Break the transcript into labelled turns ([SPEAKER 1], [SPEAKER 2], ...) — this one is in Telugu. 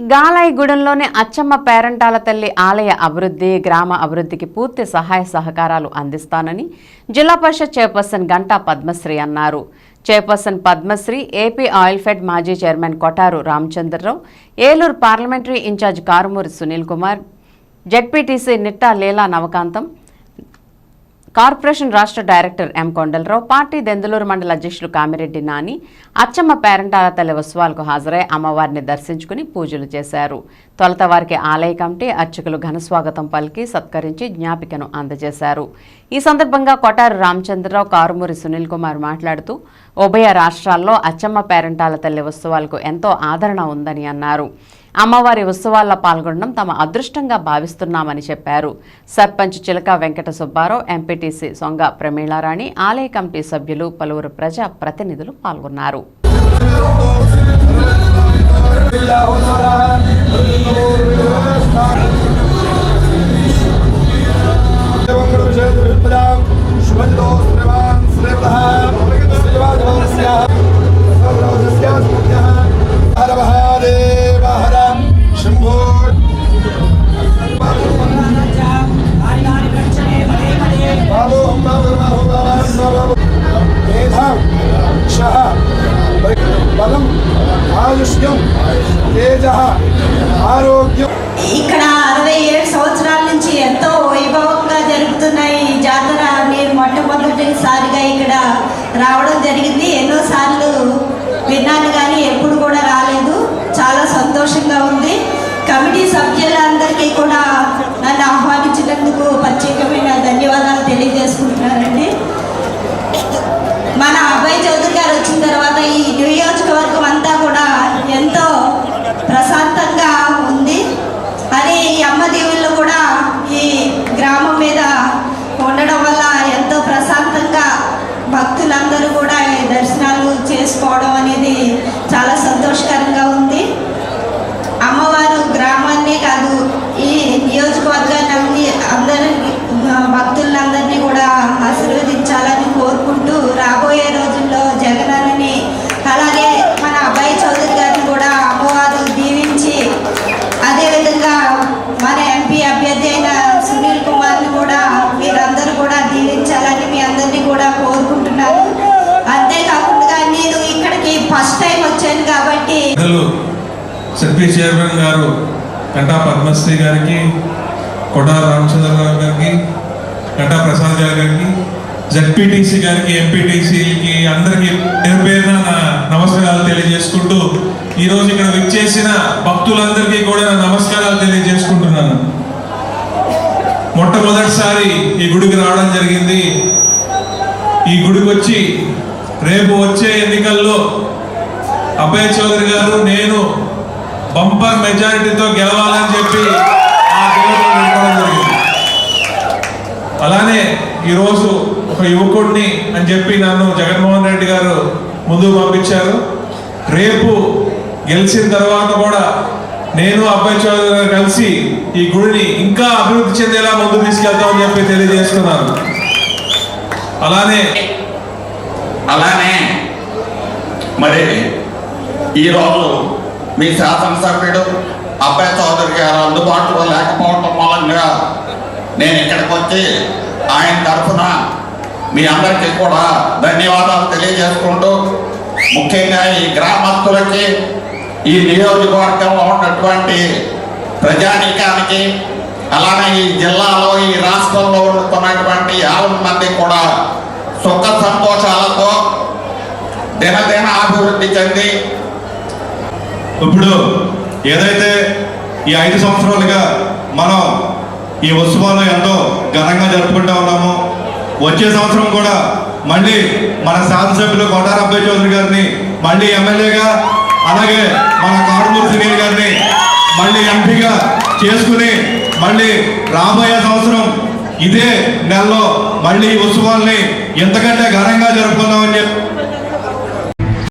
[SPEAKER 1] గాలాయిగూడెంలోని అచ్చమ్మ పేరంటాల తల్లి ఆలయ అభివృద్ధి గ్రామ అభివృద్ధికి పూర్తి సహాయ సహకారాలు అందిస్తానని జిల్లా పరిషత్ చైర్పర్సన్ గంటా పద్మశ్రీ అన్నారు. Chairperson Padmasri AP oil fed మాజీ chairman Kotaru Ramachandrarao Eluru parliamentary incharge Karumuri Sunil Kumar ZPTC Nitta Leela Navakantham corporation రాష్ట్ర director M Kondalarao party Denduluru మండల అధ్యక్షులు కామిరెడ్డి నాని అచ్చమ్మ పేరంటాల తల్లి ఉత్సవాలకు హాజరై అమ్మవారిని దర్శించుకుని పూజలు చేశారు. తొలత వారికి ఆలయ కమిటీ అర్చకులు ఘనస్వాగతం పలికి సత్కరించి జ్ఞాపికను అందజేశారు. ఈ సందర్భంగా కొటారు రామచంద్రరావు కారుమూరి సునీల్ కుమార్ మాట్లాడుతూ ఉభయ రాష్ట్రాల్లో అచ్చమ్మ పేరంటాల తల్లి ఉత్సవాలకు ఎంతో ఆదరణ ఉందని అన్నారు. అమ్మవారి ఉత్సవాల్లో పాల్గొనడం తమ అదృష్టంగా భావిస్తున్నామని చెప్పారు. సర్పంచ్ చిలక వెంకట సుబ్బారావు ఎంపీటీసీ సొంగ ప్రమీళారాణి ఆలయ కమిటీ సభ్యులు పలువురు ప్రజా ప్రతినిధులు పాల్గొన్నారు.
[SPEAKER 2] శంభో ఆయుష్యం తేజ ఆరోగ్యం.
[SPEAKER 3] ఇక్కడ అరవై ఏడు సంవత్సరాల నుంచి ఎంతో వైభవంగా జరుగుతున్న ఈ జాతర. నేను మొట్టమొదటిసారిగా ఇక్కడ రావడం జరిగింది. ఎన్నోసార్లు విన్నాను కానీ ఎప్పుడు కూడా రాలేదు. చాలా సంతోషంగా ఉంది. కమిటీ సభ్యులందరికీ కూడా నన్ను ఆహ్వానించినందుకు ప్రత్యేకమైన ధన్యవాదాలు తెలియజేసుకుంటున్నారండి మన అబ్బాయి చౌదరి గారు వచ్చిన తర్వాత ఈ నియోజకవర్గం అంతా కూడా ఎంతో ప్రశాంతంగా ఉంది అది ఈ అమ్మ దేవుళ్ళు కూడా ఈ గ్రామం మీద ఉండడం వల్ల ఎంతో ప్రశాంతంగా భక్తులందరూ కూడా ఈ దర్శనాలు చేసుకోవడం అనేది చాలా సంతోషకరంగా ఉంది అమ్మవారు గ్రామాన్నే కాదు ఈ నియోజకవర్గాన్ని అందరి భక్తులందరినీ కూడా ఆశీర్వదించాలని కోరుకుంటూ రాబోయే రోజుల్లో జగనన్నని అలాగే మన అబ్బాయి చౌదరి గారిని కూడా అమ్మవారు దీవించి అదేవిధంగా మన ఎంపీ అభ్యర్థి అయిన సునీల్ కుమార్ని కూడా మీరందరూ కూడా దీవించాలని మీ అందరినీ కూడా కోరుకుంటున్నాను అంతేకాకుండా నేను ఇక్కడికి ఫస్ట్ టైం వచ్చాను కాబట్టి
[SPEAKER 4] పెద్దలు సిపి చైర్మన్ గారు గంటా పద్మశ్రీ గారికి కొడా రామచంద్రరావు గారికి గంటా ప్రసాద్ గారు గారికి జడ్పీటీసీ గారికి ఎంపీటీసీకి అందరికీ పేరు పేరున నా నమస్కారాలు తెలియజేసుకుంటూ ఈరోజు ఇక్కడ విచ్చేసిన భక్తులందరికీ కూడా నా నమస్కారాలు తెలియజేసుకుంటున్నాను. మొట్టమొదటిసారి ఈ గుడికి రావడం జరిగింది. ఈ గుడికి వచ్చి రేపు వచ్చే ఎన్నికల్లో అభయ చౌదరి గారు నేను బంపర్ మెజారిటీతో గెలవాలని చెప్పి ఆ జరిగింది. అలానే ఈరోజు ఒక యువకుడిని అని చెప్పి నన్ను జగన్మోహన్ రెడ్డి గారు ముందుకు పంపించారు. రేపు గెలిచిన తర్వాత కూడా నేను అబ్బాయి చౌదరి గారు కలిసి ఈ గుడిని ఇంకా అభివృద్ధి చెందేలా ముందుకు తీసుకెళ్తామని చెప్పి తెలియజేస్తున్నాను. అలానే
[SPEAKER 5] అలానే మరి ఈరోజు మీ శాసనసభ్యుడు అబ్బాయి చౌదరి గారు అందుబాటులో లేకపోవటం మూలంగా నేను ఇక్కడికి వచ్చి ఆయన తరఫున మీ అందరికీ కూడా ధన్యవాదాలు తెలియజేసుకుంటూ ముఖ్యంగా ఈ గ్రామస్తులకి ఈ నియోజకవర్గంలో ఉన్నటువంటి ప్రజానీకానికి అలానే ఈ జిల్లాలో ఈ రాష్ట్రంలో ఉంటున్నటువంటి యాభై మంది కూడా సుఖ సంతోషాలతో దినదిన అభివృద్ధి చెంది
[SPEAKER 6] ఇప్పుడు ఏదైతే ఈ ఐదు సంవత్సరాలుగా మనం ఈ ఉత్సవాలు ఎంతో ఘనంగా జరుపుకుంటూ ఉన్నాము వచ్చే సంవత్సరం కూడా మళ్ళీ మన శాసనసభ్యులు కోటారబ్బాయి చౌదరి గారిని మళ్ళీ ఎమ్మెల్యేగా అలాగే మన కారుమూరు సునీల్ గారిని మళ్ళీ ఎంపీగా చేసుకుని మళ్ళీ రాబోయే సంవత్సరం ఇదే నెలలో మళ్ళీ ఈ ఉత్సవాల్ని ఎంతకంటే ఘనంగా జరుపుకుందామని చెప్పి